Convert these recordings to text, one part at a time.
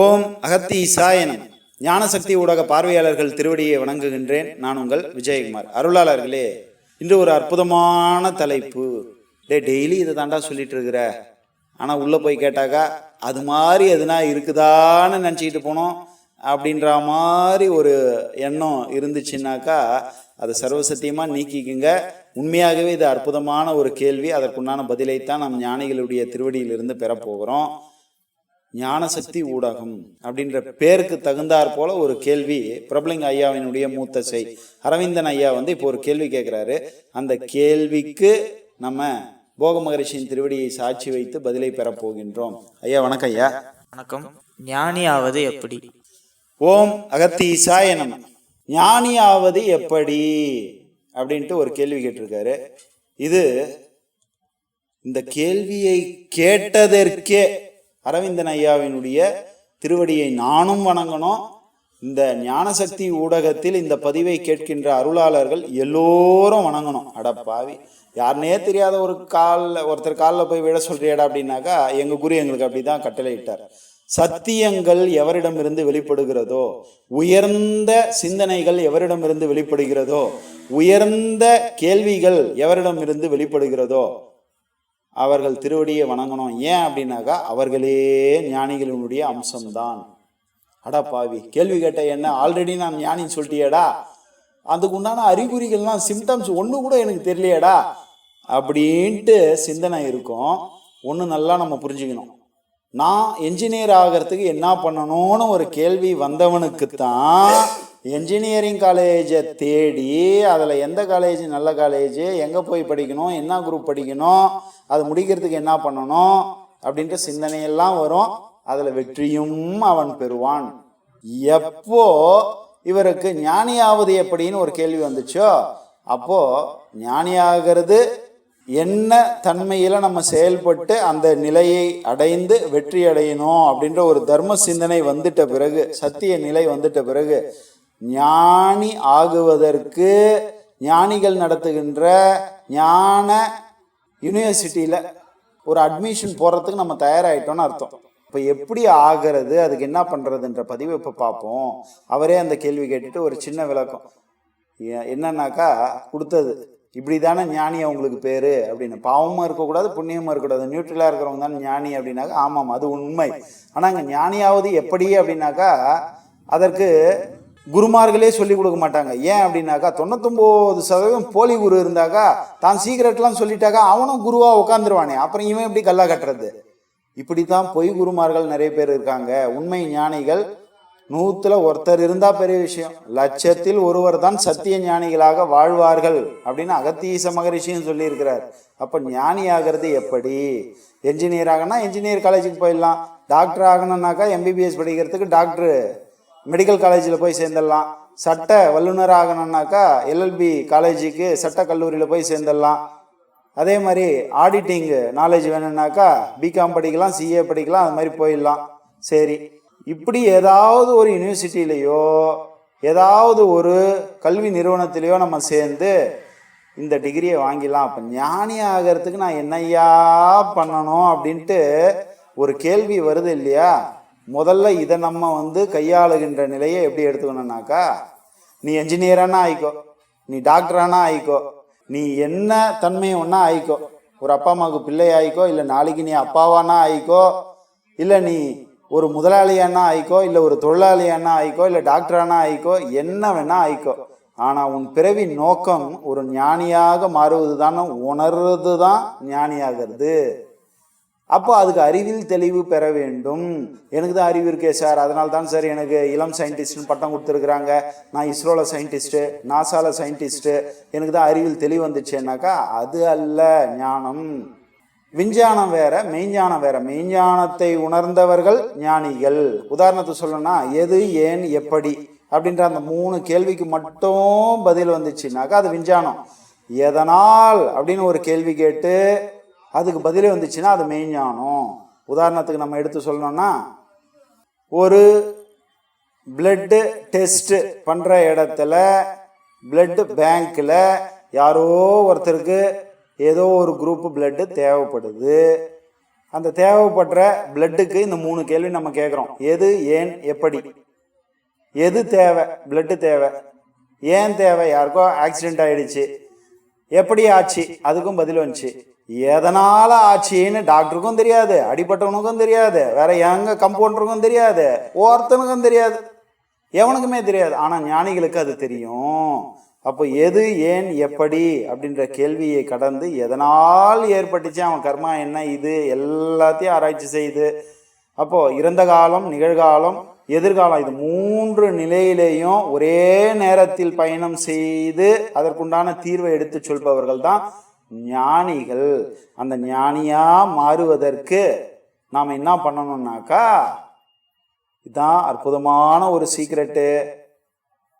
ஓம் அகத்தி இசாயனம் ஞானசக்தி ஊடக பார்வையாளர்கள் திருவடியை வணங்குகின்றேன். நான் உங்கள் விஜயகுமார். அருளாளர்களே இன்று ஒரு அற்புதமான தலைப்பு. டே டெய்லி இதை தாண்டா சொல்லிட்டு இருக்கிற? ஆனால் உள்ளே போய் கேட்டாக்கா அது மாதிரி எதுனா இருக்குதான்னு நினச்சிக்கிட்டு போனோம். அப்படின்ற மாதிரி ஒரு எண்ணம் இருந்துச்சுன்னாக்கா அதை சர்வசத்தியமாக நீக்கிக்குங்க. உண்மையாகவே இது அற்புதமான ஒரு கேள்வி. அதற்குண்டான பதிலைத்தான் நம் ஞானிகளுடைய திருவடியிலிருந்து பெறப்போகிறோம். ஞானசக்தி ஊடகம் அப்படின்ற பேருக்கு தகுந்தாற் போல ஒரு கேள்வி பிரபலிங்க ஐயாவினுடைய மூத்த செய். அரவிந்தன் ஐயா வந்து இப்போ ஒரு கேள்வி கேட்குறாரு அந்த கேள்விக்கு நம்ம போக மகரிஷியின் திருவடியை சாட்சி வைத்து பதிலை பெறப் போகின்றோம். ஐயா வணக்கம் ஐயா. வணக்கம். ஞானி ஆவது எப்படி? ஓம் அகத்தீசாய நம. ஞானியாவது எப்படி? அப்படின்ட்டு ஒரு கேள்வி கேட்டிருக்காரு. இது இந்த கேள்வியை கேட்டதற்கே அரவிந்தன் ஐயாவினுடைய திருவடியை நானும் வணங்கணும். இந்த ஞானசக்தி ஊடகத்தில் இந்த பதிவை கேட்கின்ற அருளாளர்கள் எல்லோரும் வணங்கணும். அடப்பாவி பாவி. யாருனே தெரியாத ஒரு காலில் ஒருத்தர் காலில் போய் விட சொல்றியடா அப்படின்னாக்கா எங்கள் குரு எங்களுக்கு அப்படி தான் கட்டளையிட்டார். சத்தியங்கள் எவரிடமிருந்து வெளிப்படுகிறதோ உயர்ந்த சிந்தனைகள் எவரிடமிருந்து வெளிப்படுகிறதோ உயர்ந்த கேள்விகள் எவரிடமிருந்து வெளிப்படுகிறதோ அவர்கள் திருவடியை வணங்கணும். ஏன் அப்படின்னாக்கா அவர்களே ஞானிகளினுடைய அம்சம்தான். அடா பாவி கேள்வி கேட்ட என்ன? ஆல்ரெடி நான் ஞானின்னு சொல்லிட்டியடா. அதுக்கு உண்டான அறிகுறிகள்லாம் சிம்டம்ஸ் ஒன்று கூட எனக்கு தெரியலையேடா. அப்படின்ட்டு சிந்தனை இருக்கும். ஒன்று நல்லா நம்ம புரிஞ்சுக்கணும். நான் என்ஜினியர் ஆகிறதுக்கு என்ன பண்ணணும்னு ஒரு கேள்வி வந்தவனுக்கு தான் என்ஜினியரிங் காலேஜை தேடி அதில் எந்த காலேஜ் நல்ல காலேஜ் எங்கே போய் படிக்கணும் என்ன குரூப் படிக்கணும் அது முடிக்கிறதுக்கு என்ன பண்ணணும் அப்படின்ற சிந்தனையெல்லாம் வரும். அதில் வெற்றியும் அவன் பெறுவான். எப்போ இவருக்கு ஞானியாவது எப்படின்னு ஒரு கேள்வி வந்துச்சோ அப்போ ஞானியாகிறது என்ன தன்மையில் நம்ம செயல்பட்டு அந்த நிலையை அடைந்து வெற்றி அடையணும் அப்படின்ற ஒரு தர்ம சிந்தனை வந்துட்ட பிறகு சத்திய நிலை வந்துட்ட பிறகு ஞானி ஆகுவதற்கு ஞானிகள் நடத்துகின்ற ஞான யூனிவர்சிட்டியில் ஒரு அட்மிஷன் போகிறதுக்கு நம்ம தயாராகிட்டோம்னு அர்த்தம். இப்போ எப்படி ஆகிறது? அதுக்கு என்ன பண்ணுறதுன்ற பதிவை இப்போ பார்ப்போம். அவரே அந்த கேள்வி கேட்டுட்டு ஒரு சின்ன விளக்கம். ஏ- என்னன்னாக்கா கொடுத்தது. இப்படி தானே ஞானி அவங்களுக்கு பேர் அப்படின்னு. பாவமாக இருக்கக்கூடாது புண்ணியமாக இருக்கக்கூடாது. நியூட்ரலாக இருக்கிறவங்க தான் ஞானி அப்படின்னாக்கா ஆமாம் அது உண்மை. ஆனால் அங்கே ஞானியாவது எப்படி அப்படின்னாக்கா அதற்கு குருமார்களே சொல்லிக் கொடுக்க மாட்டாங்க. ஏன் அப்படின்னாக்கா தொண்ணூத்தொம்போது சதவீதம் போலி குரு இருந்தாக்கா தான் சீக்கிரட்லாம் சொல்லிட்டாக்கா அவனும் குருவாக உட்காந்துருவானே அப்புறம் இவன் எப்படி கல்லா கட்டுறது? இப்படி தான் பொய் குருமார்கள் நிறைய பேர் இருக்காங்க. உண்மை ஞானிகள் நூத்துல ஒருத்தர் இருந்தா பெரிய விஷயம். லட்சத்தில் ஒருவர் தான் சத்திய ஞானிகளாக வாழ்வார்கள் அப்படின்னு அகத்தீச மகரிஷியும் சொல்லியிருக்கிறார். அப்ப ஞானி ஆகிறது எப்படி? என்ஜினியர் ஆகனா என்ஜினியர் காலேஜுக்கு போயிடலாம். டாக்டர் ஆகணும்னாக்கா எம்பிபிஎஸ் படிக்கிறதுக்கு டாக்டர் மெடிக்கல் காலேஜில் போய் சேர்ந்துடலாம். சட்ட வல்லுநர் ஆகணும்னாக்கா எல்எல்பி காலேஜுக்கு சட்ட கல்லூரியில் போய் சேர்ந்துடலாம். அதே மாதிரி ஆடிட்டிங்கு நாலேஜ் வேணும்னாக்கா பிகாம் படிக்கலாம் சிஏ படிக்கலாம் அது மாதிரி போயிடலாம். சரி. இப்படி ஏதாவது ஒரு யூனிவர்சிட்டியிலையோ ஏதாவது ஒரு கல்வி நிறுவனத்திலையோ நம்ம சேர்ந்து இந்த டிகிரியை வாங்கிடலாம். அப்போ ஞானி ஆகிறதுக்கு நான் என்னையா பண்ணணும் அப்படின்ட்டு ஒரு கேள்வி வருது இல்லையா? முதல்ல இதை நம்ம வந்து கையாளுகின்ற நிலையை எப்படி எடுத்துக்கணும்னாக்கா நீ என்ஜினியரானா ஆயிக்கோ நீ டாக்டரானா ஆயிக்கோ நீ என்ன தன்மையை ஒன்றா ஆயிக்கோ ஒரு அப்பா அம்மாவுக்கு பிள்ளை ஆயிக்கோ இல்லை நாளைக்கு நீ அப்பாவானா ஆயிக்கோ இல்லை நீ ஒரு முதலாளியானா ஆயிக்கோ இல்லை ஒரு தொழிலாளியானா ஆயிக்கோ இல்லை டாக்டரானா ஆயிக்கோ என்ன வேணா ஆயிக்கோ. ஆனால் உன் பிறவி நோக்கம் ஒரு ஞானியாக மாறுவது தானே உணர்றது தான் ஞானியாகிறது. அப்போ அதுக்கு அறிவில் தெளிவு பெற வேண்டும். எனக்கு தான் அறிவு இருக்கே சார். அதனால தான் சார் எனக்கு இளம் சயின்டிஸ்ட்னு பட்டம் கொடுத்துருக்குறாங்க. நான் இஸ்ரோவில் சயின்டிஸ்ட்டு நாசாவில் சயின்டிஸ்ட்டு. எனக்கு தான் அறிவில் தெளிவு வந்துச்சேனாக்கா அது அல்ல ஞானம். விஞ்ஞானம் வேற மெய்ஞானம் வேற. மெய்ஞானத்தை உணர்ந்தவர்கள் ஞானிகள். உதாரணத்துக்கு சொல்லணும்னா எது ஏன் எப்படி அப்படின்ற அந்த மூணு கேள்விக்கு மட்டும் பதில் வந்துச்சுனாக்கா அது விஞ்ஞானம். எதனால் அப்படின்னு ஒரு கேள்வி கேட்டு அதுக்கு பதிலே வந்துச்சுன்னா அது மெய்ஞானம் உதாரணத்துக்கு நம்ம எடுத்து சொல்லணும்னா ஒரு பிளட்டு டெஸ்ட்டு பண்ணுற இடத்துல பிளட்டு பேங்க்கில் யாரோ ஒருத்தருக்கு ஏதோ ஒரு குரூப்பு பிளட்டு தேவைப்படுது. அந்த தேவைப்படுற பிளட்டுக்கு இந்த மூணு கேள்வி நம்ம கேட்குறோம் எது ஏன் எப்படி? எது தேவை? பிளட்டு தேவை. ஏன் தேவை? யாருக்கோ ஆக்சிடென்ட் ஆகிடுச்சு எப்படி ஆச்சு? அதுக்கும் பதில் வந்துச்சு. எதனால் ஆச்சுன்னு டாக்டருக்கும் தெரியாது அடிபட்டவனுக்கும் தெரியாது வேற எங்க கம்பவுண்டருக்கும் தெரியாது ஒருத்தனுக்கும் தெரியாது. எவனுக்குமே தெரியாது. ஆனால் ஞானிகளுக்கு அது தெரியும். அப்போ எது ஏன் எப்படி அப்படின்ற கேள்வியை கடந்து எதனால் ஏற்பட்டுச்சு அவன் கர்மா என்ன இது எல்லாத்தையும் ஆராய்ச்சி செய்து அப்போது இறந்த காலம் நிகழ்காலம் எதிர்காலம் இது மூன்று நிலையிலேயும் ஒரே நேரத்தில் பயணம் செய்து அதற்குண்டான தீர்வை எடுத்து சொல்பவர்கள் தான் ஞானிகள். அந்த ஞானியா மாறுவதற்கு நாம் என்ன பண்ணணும்னாக்கா இதான் அற்புதமான ஒரு சீக்ரெட்டு.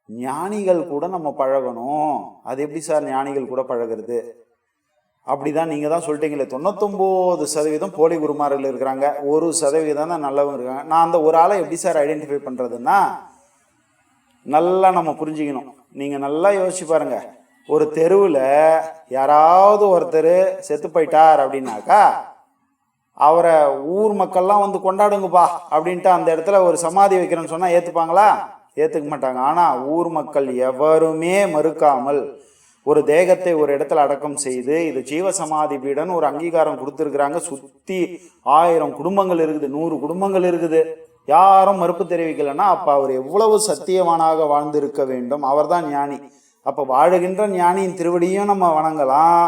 ஞானிகள் கூட நம்ம பழகணும். அது எப்படி சார் ஞானிகள் கூட பழகிறது? அப்படிதான் நீங்க தான் சொல்லிட்டீங்களே தொண்ணூத்தொம்போது சதவீதம் போலி குருமார்கள் இருக்கிறாங்க. ஒரு சதவீதம் தான் நல்லவங்க இருக்காங்க. நான் அந்த ஒரு ஆளை எப்படி சார் ஐடென்டிஃபை பண்றதுன்னா நல்லா நம்ம புரிஞ்சுக்கணும். நீங்க நல்லா யோசிச்சு பாருங்க. ஒரு தெருவில் யாராவது ஒருத்தர் செத்து போயிட்டார் அப்படின்னாக்கா அவரை ஊர் மக்கள்லாம் வந்து கொண்டாடுங்கப்பா அப்படின்ட்டு அந்த இடத்துல ஒரு சமாதி வைக்கிறேன்னு சொன்னால் ஏற்றுப்பாங்களா ஏற்றுக்க மாட்டாங்க. ஆனால் ஊர் மக்கள் எவருமே மறுக்காமல் ஒரு தேகத்தை ஒரு இடத்துல அடக்கம் செய்து இது ஜீவ சமாதி பீடன்னு ஒரு அங்கீகாரம் கொடுத்துருக்குறாங்க. சுற்றி ஆயிரம் குடும்பங்கள் இருக்குது நூறு குடும்பங்கள் இருக்குது. யாரும் மறுப்பு தெரிவிக்கலைன்னா அப்போ அவர் எவ்வளவு சத்தியவானாக வாழ்ந்திருக்க வேண்டும்? அவர்தான் ஞானி. அப்போ வாழுகின்ற ஞானியின் திருவடியும் நம்ம வணங்கலாம்.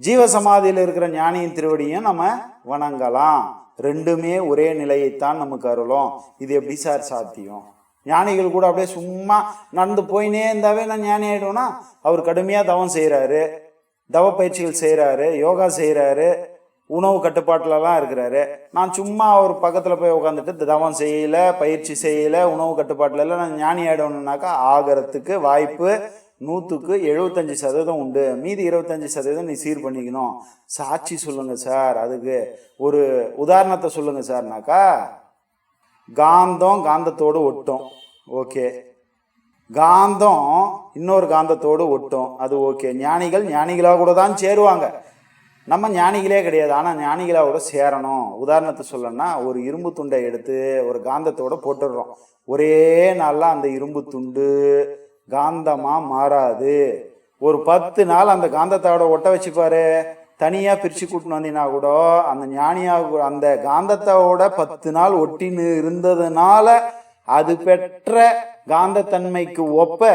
ஜீவ சமாதியில் இருக்கிற ஞானியின் திருவடியும் நம்ம வணங்கலாம். ரெண்டுமே ஒரே நிலையைத்தான் நமக்கு அருளும். இது எப்படி சார் சாத்தியம்? ஞானிகள் கூட அப்படியே சும்மா நடந்து போயினே இருந்தாவே நான் ஞானி ஆயிடுவேனா? அவர் கடுமையாக தவம் செய்கிறாரு தவ பயிற்சிகள் செய்கிறாரு யோகா செய்கிறாரு உணவு கட்டுப்பாட்டிலலாம் இருக்கிறாரு. நான் சும்மா அவர் பக்கத்தில் போய் உட்காந்துட்டு தவம் செய்யலை பயிற்சி செய்யலை உணவு கட்டுப்பாட்டிலலாம் நான் ஞானி ஆயிடணும்னாக்கா ஆகிறதுக்கு வாய்ப்பு நூற்றுக்கு எழுபத்தஞ்சு சதவீதம் உண்டு. மீதி இருபத்தஞ்சு சதவீதம் நீ சீர் பண்ணிக்கணும். சாட்சி சொல்லுங்கள் சார் அதுக்கு. ஒரு உதாரணத்தை சொல்லுங்கள் சார்னாக்கா காந்தம் காந்தத்தோடு ஒட்டும். ஓகே. காந்தம் இன்னொரு காந்தத்தோடு ஒட்டும். அது ஓகே. ஞானிகள் ஞானிகளாக கூட தான் சேருவாங்க. நம்ம ஞானிகளே கிடையாது. ஆனால் ஞானிகளாக கூட சேரணும். உதாரணத்தை சொல்லணும்னா ஒரு இரும்பு துண்டை எடுத்து ஒரு காந்தத்தோடு போட்டுடுறோம். ஒரே நாளில் அந்த இரும்பு துண்டு காந்தமாக மாறாது. ஒரு பத்து நாள் அந்த காந்தத்தோட ஒட்ட வச்சுப்பாரு. தனியாக பிரித்து கூட்டின்னு வந்தீங்கன்னா கூட அந்த ஞானியாக அந்த காந்தத்தோட பத்து நாள் ஒட்டின்னு இருந்ததுனால அது பெற்ற காந்தத்தன்மைக்கு ஒப்ப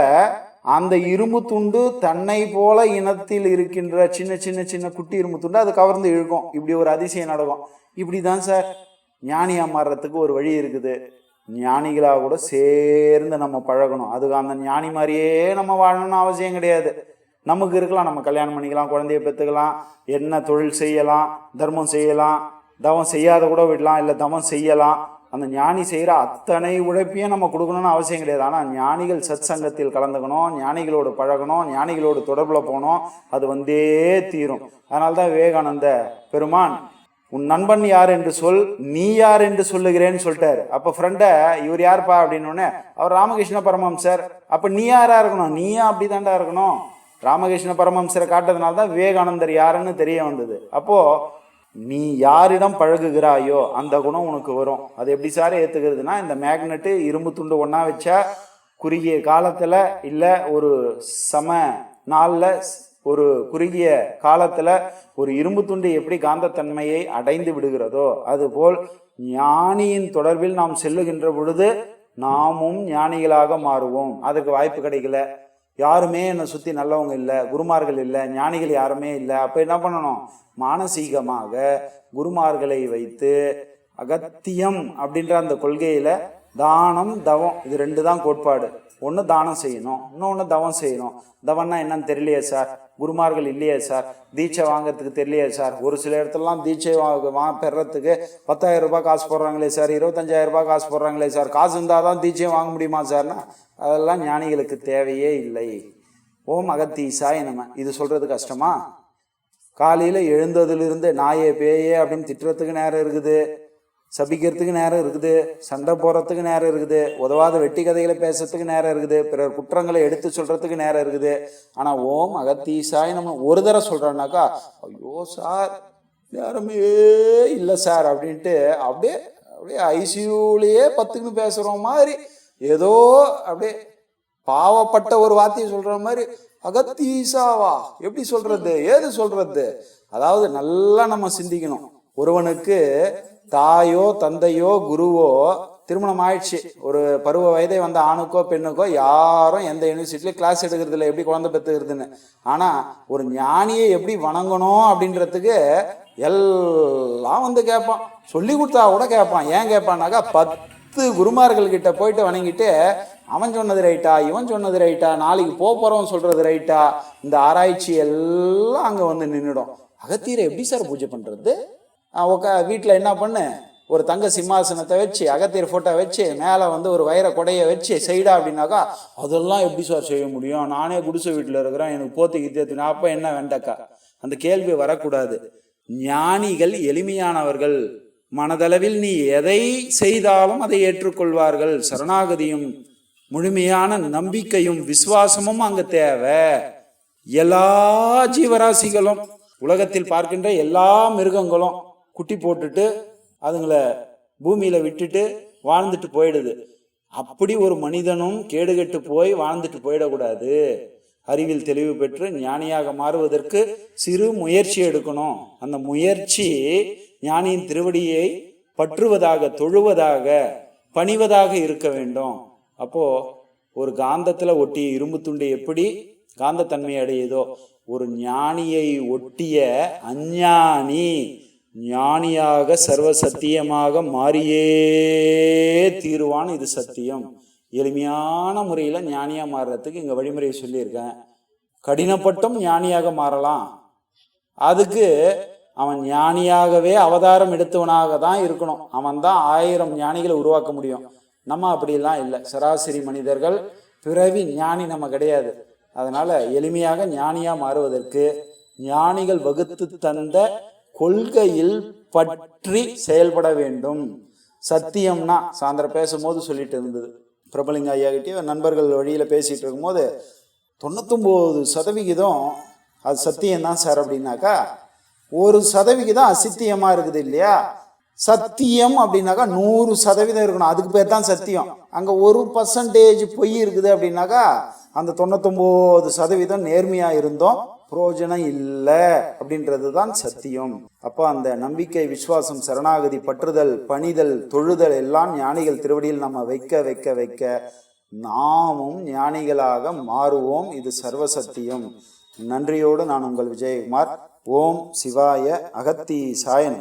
அந்த இரும்பு துண்டு தன்னை போல இனத்தில் இருக்கின்ற சின்ன சின்ன சின்ன குட்டி இரும்பு துண்டு அது கவர்ந்து இழுக்கும். இப்படி ஒரு அதிசயம் நடக்கும் இப்படி தான் சார் ஞானியாக மாறுறதுக்கு ஒரு வழி இருக்குது. ஞானிகளாக கூட சேர்ந்து நம்ம பழகணும். அதுக்கு அந்த ஞானி மாதிரியே நம்ம வாழணும்னு அவசியம் கிடையாது. நமக்கு இருக்கலாம். நம்ம கல்யாணம் பண்ணிக்கலாம் குழந்தைய பெற்றுக்கலாம் என்ன தொழில் செய்யலாம் தர்மம் செய்யலாம் தவம் செய்யாத கூட விடலாம் இல்லை தவம் செய்யலாம். அந்த ஞானி செய்கிற அத்தனை உழைப்பையும் நம்ம கொடுக்கணும்னு அவசியம் கிடையாது. ஆனால் ஞானிகள் சத் சங்கத்தில் கலந்துக்கணும் ஞானிகளோடு பழகணும் ஞானிகளோடு தொடர்பில் போகணும். அது வந்தே தீரும். அதனால்தான் விவேகானந்த பெருமான் உன் நண்பன் யார் என்று சொல் நீ யார் என்று சொல்லுகிறேன்னு சொல்லிட்டாரு. அப்போ ஃப்ரெண்டை இவர் யார்ப்பா அப்படின்னு அவர் ராமகிருஷ்ண பரமம்சர் அப்போ நீ யாரா இருக்கணும்? நீயா அப்படி தாண்டா இருக்கணும்? ராமகிருஷ்ண பரமஹம்சரை காட்டுறதுனால தான் விவேகானந்தர் யாருன்னு தெரிய வந்தது. அப்போ நீ யாரிடம் பழகுகிறாயோ அந்த குணம் உனக்கு வரும். அது எப்படி சார் ஏற்றுக்கிறதுனா இந்த மேக்னெட்டு இரும்பு துண்டு ஒன்றா வச்சா குறுகிய காலத்தில் இல்லை ஒரு சம நாளில் ஒரு குறுகிய காலத்துல ஒரு இரும்பு துண்டு எப்படி காந்தத்தன்மையை அடைந்து விடுகிறதோ அதுபோல் ஞானியின் தொடர்பில் நாம் செல்லுகின்ற பொழுது நாமும் ஞானிகளாக மாறுவோம். அதுக்கு வாய்ப்பு கிடைக்கல. யாருமே என்னை சுற்றி நல்லவங்க இல்லை குருமார்கள் இல்லை ஞானிகள் யாருமே இல்லை. அப்போ என்ன பண்ணணும்? மானசீகமாக குருமார்களை வைத்து அகத்தியம் அப்படின்ற அந்த கொள்கையில் தானம் தவம் இது ரெண்டு தான் கோட்பாடு. ஒன்று தானம் செய்யணும் இன்னொன்று தவம் செய்யணும். தவம்னா என்னன்னு தெரியலையே சார். குருமார்கள் இல்லையே சார். தீட்சை வாங்குறதுக்கு தெரியலையே சார். ஒரு சில இடத்துலலாம் தீட்சை வாங்க வா பெறத்துக்கு பத்தாயிரம் ரூபாய் காசு போடுறாங்களே சார். இருபத்தஞ்சாயிரம் ரூபாய் காசு போடுறாங்களே சார். காசு இருந்தால் தான் தீட்சை வாங்க முடியுமா சார்னா அதெல்லாம் ஞானிகளுக்கு தேவையே இல்லை. ஓம் அகத்தீசாய் நம்ம இது சொல்கிறது கஷ்டமா? காலையில் எழுந்ததிலிருந்து நாயே பேயே அப்படின்னு திட்டுறதுக்கு நேரம் இருக்குது. சபிக்கிறதுக்கு நேரம் இருக்குது சண்டை போடுறதுக்கு நேரம் இருக்குது உதவாத வெட்டி கதைகளை பேசுறதுக்கு நேரம் இருக்குது பிறர் குற்றங்களை எடுத்து சொல்றதுக்கு நேரம் இருக்குது. ஆனால் ஓம் அகத்தீசாய் நம்ம ஒரு தடவை சொல்கிறோன்னாக்கா ஐயோ சார் யாருமே இல்லை சார் அப்படின்ட்டு அப்படியே அப்படியே ஐசியூலேயே பத்துக்குன்னு பேசுகிற மாதிரி ஏதோ அப்படியே பாவப்பட்ட ஒரு வார்த்தையை சொல்கிற மாதிரி அகத்தீசாவா? எப்படி சொல்றது? ஏது சொல்றது? அதாவது நல்லா நம்ம சிந்திக்கணும். ஒருவனுக்கு தாயோ தந்தையோ குருவோ திருமணம் ஆயிடுச்சு ஒரு பருவ வயதை வந்த ஆணுக்கோ பெண்ணுக்கோ யாரும் எந்த யூனிவர்சிட்டிலையும் கிளாஸ் எடுக்கிறது இல்லை எப்படி குழந்தை பெற்றுக்கிறதுன்னு ஆனால் ஒரு ஞானியை எப்படி வணங்கணும் அப்படின்றதுக்கு எல்லாம் வந்து கேட்பான் சொல்லி கொடுத்தா கூட கேட்பான் ஏன் கேட்பான்னாக்கா பத்து குருமார்கள் கிட்ட போயிட்டு வணங்கிட்டு அவன் சொன்னது ரைட்டா இவன் சொன்னது ரைட்டா நாளைக்கு போக போறவன் சொல்றது ரைட்டா இந்த ஆராய்ச்சி எல்லாம் அங்க வந்து நின்றுடும் அகத்தீரை எப்படி சார் பூஜை பண்றது? உக்கா வீட்டில் என்ன பண்ணு? ஒரு தங்க சிம்மாசனத்தை வச்சு அகத்தியர் ஃபோட்டோ வச்சு மேலே வந்து ஒரு வைர கொடையை வச்சு செய்டா அப்படின்னாக்கா அதெல்லாம் எப்படி சார் செய்ய முடியும்? நானே குடிசை வீட்டில் இருக்கிறேன் எனக்கு போத்தி கித்தியத்துனா அப்போ என்ன வேண்டக்கா? அந்த கேள்வி வரக்கூடாது. ஞானிகள் எளிமையானவர்கள். மனதளவில் நீ எதை செய்தாலும் அதை ஏற்றுக்கொள்வார்கள். சரணாகதியும் முழுமையான நம்பிக்கையும் விசுவாசமும் அங்கே தேவை. எல்லா ஜீவராசிகளும் உலகத்தில் பார்க்கின்ற எல்லா மிருகங்களும் குட்டி போட்டுட்டு அதுங்களை பூமியில விட்டுட்டு வாழ்ந்துட்டு போயிடுது. அப்படி ஒரு மனிதனும் கேடுகெட்டு போய் வாழ்ந்துட்டு போயிடக்கூடாது. அறிவில் தெளிவு பெற்று ஞானியாக மாறுவதற்கு சிறு முயற்சி எடுக்கணும். அந்த முயற்சி ஞானியின் திருவடியை பற்றுவதாக தொழுவதாக பணிவதாக இருக்க வேண்டும். அப்போ ஒரு காந்தத்துல ஒட்டிய இரும்பு துண்டு எப்படி காந்தத்தன்மை அடையுதோ ஒரு ஞானியை ஒட்டிய அஞ்ஞானி ஞானியாக சர்வ சத்தியமாக மாறியே தீருவான் இது சத்தியம். எளிமையான முறையில் ஞானியாக மாறுறதுக்கு இங்கே வழிமுறையை சொல்லியிருக்கேன். கடினப்பட்டும் ஞானியாக மாறலாம். அதுக்கு அவன் ஞானியாகவே அவதாரம் எடுத்தவனாக தான் இருக்கணும். அவன் தான் ஆயிரம் ஞானிகளை உருவாக்க முடியும். நம்ம அப்படிலாம் இல்லை. சராசரி மனிதர்கள் பிறவி ஞானி நம்ம கிடையாது. அதனால எளிமையாக ஞானியாக மாறுவதற்கு ஞானிகள் வகுத்து தந்த கொள்கையில் பற்றி செயல்பட வேண்டும். சத்தியம்னா சாயந்தரம் பேசும்போது சொல்லிட்டு இருந்தது. பிரபலிங்க ஐயா கிட்டே நண்பர்கள் வழியில் பேசிகிட்டு இருக்கும்போது தொண்ணூத்தொம்பது சதவிகிதம் அது சத்தியம்தான் சார் அப்படின்னாக்கா ஒரு சதவிகிதம் அசித்தியமாக இருக்குது இல்லையா? சத்தியம் அப்படின்னாக்கா நூறு சதவீதம் இருக்கணும். அதுக்கு பேர் தான் சத்தியம். அங்கே ஒரு பர்சன்டேஜ் பொய் இருக்குது அப்படின்னாக்கா அந்த தொண்ணூத்தொம்பது சதவீதம் நேர்மையாக இருந்தோம். புரோஜனம் இல்லை அப்படின்றது தான் சத்தியம். அப்போ அந்த நம்பிக்கை விசுவாசம் சரணாகதி பற்றுதல் பணிதல் தொழுதல் எல்லாம் ஞானிகள் திருவடியில் நம்ம வைக்க வைக்க வைக்க நாமும் ஞானிகளாக மாறுவோம். இது சர்வ சத்தியம் நன்றியோடு நான் உங்கள் விஜயகுமார். ஓம் சிவாய அகத்தி சாயன்